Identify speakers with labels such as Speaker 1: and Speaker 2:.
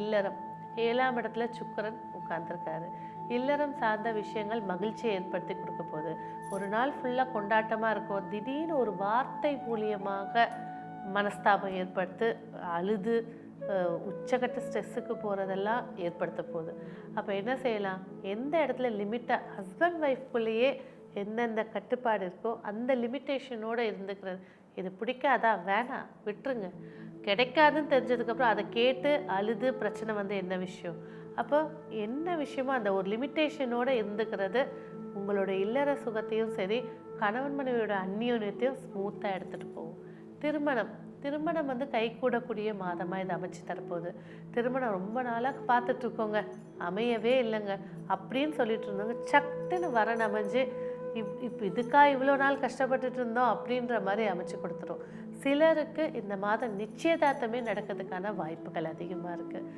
Speaker 1: இல்லறம். ஏழாம் இடத்துல சுக்கரன் உட்கார்ந்துருக்காரு. இல்லறம் சார்ந்த விஷயங்கள் மகிழ்ச்சியை ஏற்படுத்தி கொடுக்க போகுது. ஒரு நாள் ஃபுல்லாக கொண்டாட்டமாக இருக்கும். திடீர்னு ஒரு வார்த்தை மூலியமாக மனஸ்தாபம் ஏற்படுத்து அழுது உச்சகட்ட உச்சக்கட்ட ஸ்ட்ரெஸ்ஸுக்கு போகிறதெல்லாம் ஏற்படுத்த போகுது. அப்போ என்ன செய்யலாம்? எந்த இடத்துல லிமிட்டாக ஹஸ்பண்ட் ஒய்ஃப்குள்ளேயே எந்தெந்த கட்டுப்பாடு இருக்கோ அந்த லிமிட்டேஷனோடு இருந்துக்கிறது. இது பிடிக்காதா? வேணாம். விட்டுருங்க. கிடைக்காதுன்னு தெரிஞ்சதுக்கப்புறம் அதை கேட்டு அழுது பிரச்சனை வந்து என்ன விஷயம்? அப்போ என்ன விஷயமோ அந்த ஒரு லிமிட்டேஷனோடு இருந்துக்கிறது உங்களோட இல்லற சுகத்தையும் சரி கணவன் மனைவியோட அந்நியோன்யத்தையும் ஸ்மூத்தாக எடுத்துகிட்டு போகும். திருமணம். திருமணம் வந்து கைகூடக்கூடிய மாதமாக இது அமைச்சு தரப்போகுது. திருமணம் ரொம்ப நாளாக பார்த்துட்ருக்கோங்க அமையவே இல்லைங்க. அப்படின்னு சொல்லிட்டு இருந்தவங்க சட்டுன்னு வரன் அமைஞ்சு இப் இப்போ இதுக்கா இவ்வளோ நாள் கஷ்டப்பட்டுட்டு இருந்தோம் அப்படின்ற மாதிரி அமைச்சு கொடுத்துரும். சிலருக்கு இந்த மாதம் நிச்சயதார்த்தமே நடக்கிறதுக்கான வாய்ப்புகள் அதிகமாக இருக்குது